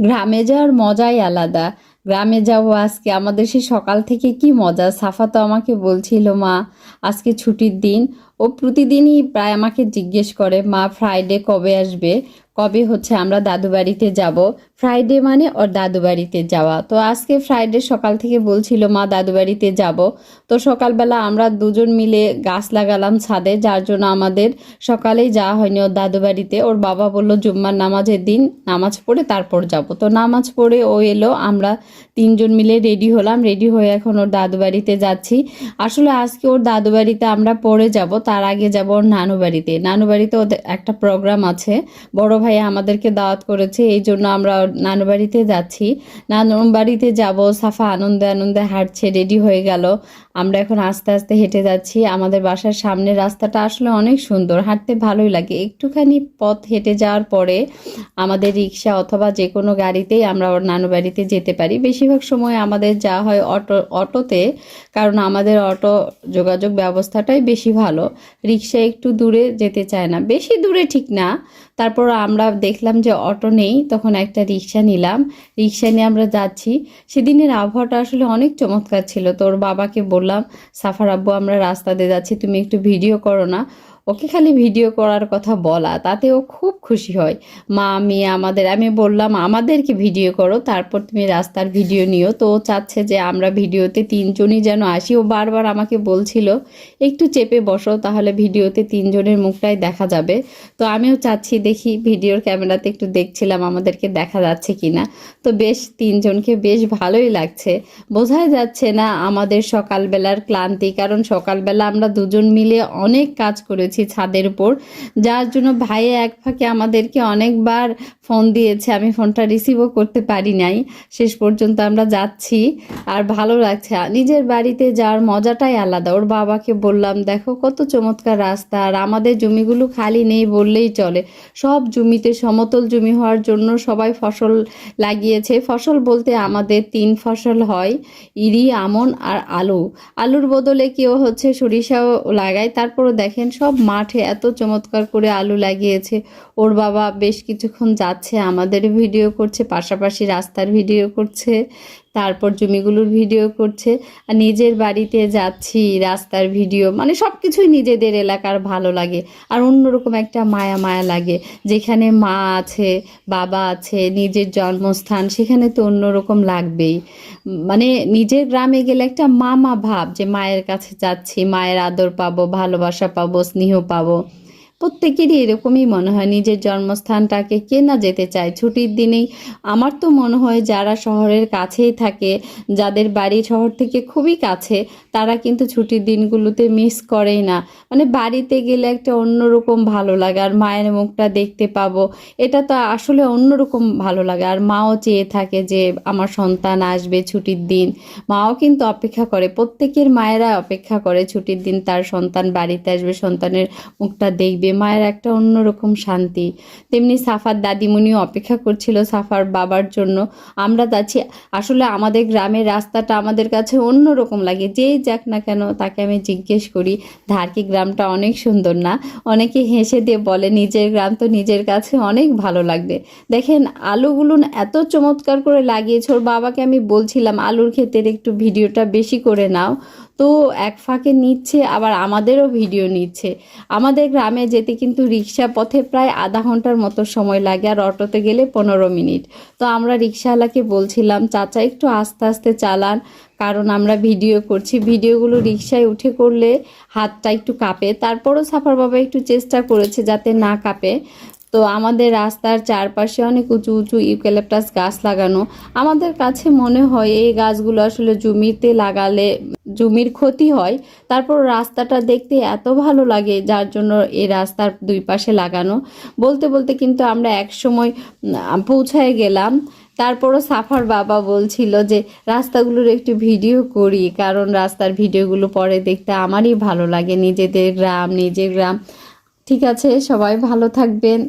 গ্রামে যাওয়ার মজাই আলাদা। গ্রামে যাব আজকে, আমাদের সেই সকাল থেকে কি মজা? সাফা তো আমাকে বলছিল, মা, আজকে ছুটির দিন। ও প্রতিদিনই প্রায় আমাকে জিজ্ঞেস করে, মা ফ্রাইডে কবে আসবে? কবে হচ্ছে আমরা দাদু বাড়িতে যাব? ফ্রাইডে মানে ওর দাদু বাড়িতে যাওয়া। তো আজকে ফ্রাইডে সকাল থেকে বলছিল, মা, দাদু বাড়িতে যাব। তো সকালবেলা আমরা দুজন মিলে গাছ লাগালাম ছাদে, যার জন্য আমাদের সকালেই যাওয়া হয়নি ওর দাদু বাড়িতে। ওর বাবা বলল, জুম্মার নামাজের দিন নামাজ পড়ে তারপর যাব। তো নামাজ পড়ে ও এলো, আমরা তিনজন মিলে রেডি হলাম। রেডি হয়ে এখন ওর দাদু বাড়িতে যাচ্ছি। আসলে আজকে ওর দাদু বাড়িতে আমরা পড়ে যাব, তার আগে যাব ওর নানু বাড়িতে। নানু বাড়িতে ওদের একটা প্রোগ্রাম আছে, বড় ভাই আমাদেরকে দাওয়াত করেছে, এই জন্য আমরা নানু বাড়িতে যাচ্ছি। নানু বাড়িতে যাব, সাফা আনন্দে আনন্দে হাঁটছে, রেডি হয়ে গেল। আমরা এখন আস্তে আস্তে হেঁটে যাচ্ছি। আমাদের বাসার সামনের রাস্তাটা আসলে অনেক সুন্দর, হাঁটতে ভালোই লাগে। একটুখানি পথ হেঁটে যাওয়ার পরে আমাদের রিক্সা অথবা যে কোনো গাড়িতেই আমরা ওর নানু বাড়িতে যেতে পারি। বেশিরভাগ সময় আমাদের যাওয়া হয় অটো, অটোতে, কারণ আমাদের অটো যোগাযোগ ব্যবস্থাটাই বেশি ভালো। রিক্সা একটু দূরে যেতে চায় না। বেশি দূরে ঠিক না, তারপর আমরা দেখলাম যে অটো নেই, তখন একটা রিক্সা নিলাম। রিক্সা নিয়ে আমরা যাচ্ছি। সেদিনের আবহাওয়াটা আসলে অনেক চমৎকার ছিল। তোর বাবাকে বললাম, সাফার আব্বু, আমরা রাস্তা দিয়ে যাচ্ছি, তুমি একটু ভিডিও করো না। ওকে খালি ভিডিও করার কথা বলা, তাতে ও খুব খুশি হয়। মা আমি আমাদের, আমি বললাম, আমাদেরকে ভিডিও করো, তারপর তুমি রাস্তার ভিডিও নিও। তো ও চাচ্ছে যে আমরা ভিডিওতে তিনজনই যেন আসি। ও বারবার আমাকে বলছিল, একটু চেপে বসো, তাহলে ভিডিওতে তিনজনের মুখটাই দেখা যাবে। তো আমিও চাচ্ছি দেখি ভিডিওর ক্যামেরাতে একটু দেখছিলাম আমাদেরকে দেখা যাচ্ছে কিনা। তো বেশ, তিনজনকে বেশ ভালোই লাগছে। বোঝাই যাচ্ছে না আমাদের সকালবেলার ক্লান্তি, কারণ সকালবেলা আমরা দুজন মিলে অনেক কাজ করেছি। ছাদের উপর, যার জন্য ভাই এক ফাঁকে আমাদেরকে অনেকবার ফোন দিয়েছে, আমি ফোনটা রিসিভও করতে পারি নাই। শেষ পর্যন্ত আমরা যাচ্ছি, আর ভালো লাগছে। নিজের বাড়িতে যাওয়ার মজাটাই আলাদা। ওর বাবাকে বললাম, দেখো কত চমৎকার রাস্তা, আর আমাদের জমিগুলো খালি নেই বললেই চলে। সব জমিতে সমতল জমি হওয়ার জন্য সবাই ফসল লাগিয়েছে। ফসল বলতে আমাদের তিন ফসল হয়, ইরি, আমন আর আলু। আলুর বদলে কেউ হচ্ছে সরিষাও লাগায়। তারপরও দেখেন সব মাঠে এত চমৎকার করে আলু লাগিয়েছে। ওর বাবা বেশ কিছুক্ষণ যাচ্ছে, আমাদের ভিডিও করছে, পাশাপাশি রাস্তার ভিডিও করছে। তারপর জমিগুলোর ভিডিও করছে। আর নিজের বাড়িতে যাচ্ছি, রাস্তার ভিডিও মানে সব কিছুই নিজেদের এলাকার ভালো লাগে। আর অন্যরকম একটা মায়া মায়া লাগে। যেখানে মা আছে, বাবা আছে, নিজের জন্মস্থান, সেখানে তো অন্যরকম লাগবেই। মানে নিজের গ্রামে গেলে একটা মামা ভাব যে মায়ের কাছে যাচ্ছি, মায়ের আদর পাবো, ভালোবাসা পাবো, স্নেহ পাবো। প্রত্যেকেরই এরকমই মনে হয়। নিজের জন্মস্থানটাকে কে না যেতে চায়। ছুটির দিনেই আমার তো মনে হয় যারা শহরের কাছেই থাকে, যাদের বাড়ি শহর থেকে খুবই কাছে, তারা কিন্তু ছুটির দিনগুলোতে মিস করেই না। মানে বাড়িতে গেলে একটা অন্যরকম ভালো লাগে, আর মায়ের মুখটা দেখতে পাবো। এটা তো আসলে অন্যরকম ভালো লাগে। আর মাও চেয়ে থাকে যে আমার সন্তান আসবে ছুটির দিন। মাও কিন্তু অপেক্ষা করে। প্রত্যেকের মায়েরা অপেক্ষা করে ছুটির দিন তার সন্তান বাড়িতে আসবে, সন্তানের মুখটা দেখবে। মায়ের একটা অন্যরকম শান্তি। তেমনি সাফার দাদিমণিও অপেক্ষা করছিল সাফার বাবার জন্য। আমরা যাচ্ছি আসলে আমাদের গ্রামের রাস্তাটা আমাদের কাছে অন্যরকম লাগে যেই যাক না কেন তাকে আমি জিজ্ঞেস করি ধারকি গ্রামটা অনেক সুন্দর না? অনেকে হেসে দিয়ে বলে, নিজের গ্রাম তো নিজের কাছে অনেক ভালো লাগবে। দেখেন, আলুগুলো এত চমৎকার করে লাগিয়েছে, ওর বাবাকে আমি বলছিলাম, আলুর ক্ষেতের একটু ভিডিওটা বেশি করে নাও। তো এক ফাঁকে নিচ্ছে, আবার আমাদেরও ভিডিও নিচ্ছে। আমাদের গ্রামে যেতে কিন্তু রিক্সা পথে প্রায় আধা ঘণ্টার মতো সময় লাগে, আর অটোতে গেলে পনেরো মিনিট। তো আমরা রিক্সাওয়ালাকে বলছিলাম, চাচা, একটু আস্তে আস্তে চালান, কারণ আমরা ভিডিও করছি। ভিডিওগুলো রিক্সায় উঠে করলে হাতটা একটু কাঁপে। তারপরও সাফার বাবা একটু চেষ্টা করেছে যাতে না কাঁপে। তো আমাদের রাস্তার চারপাশে অনেক উঁচু উঁচু ইউক্যালিপটাস গাছ লাগানো। আমাদের কাছে মনে হয় এই গাছগুলো আসলে জমিতে লাগালে জমির ক্ষতি হয়, তারপর রাস্তাটা দেখতে এত ভালো লাগে যার জন্য এই রাস্তার দুই পাশে লাগানো। বলতে বলতে কিন্তু আমরা এক সময় পৌঁছায় গেলাম। তারপরও সাফার বাবা বলছিল যে, রাস্তাগুলোর একটু ভিডিও করি, কারণ রাস্তার ভিডিওগুলো পরে দেখতে আমারই ভালো লাগে। নিজেদের গ্রাম, নিজের গ্রাম। ঠিক আছে, সবাই ভালো থাকবেন।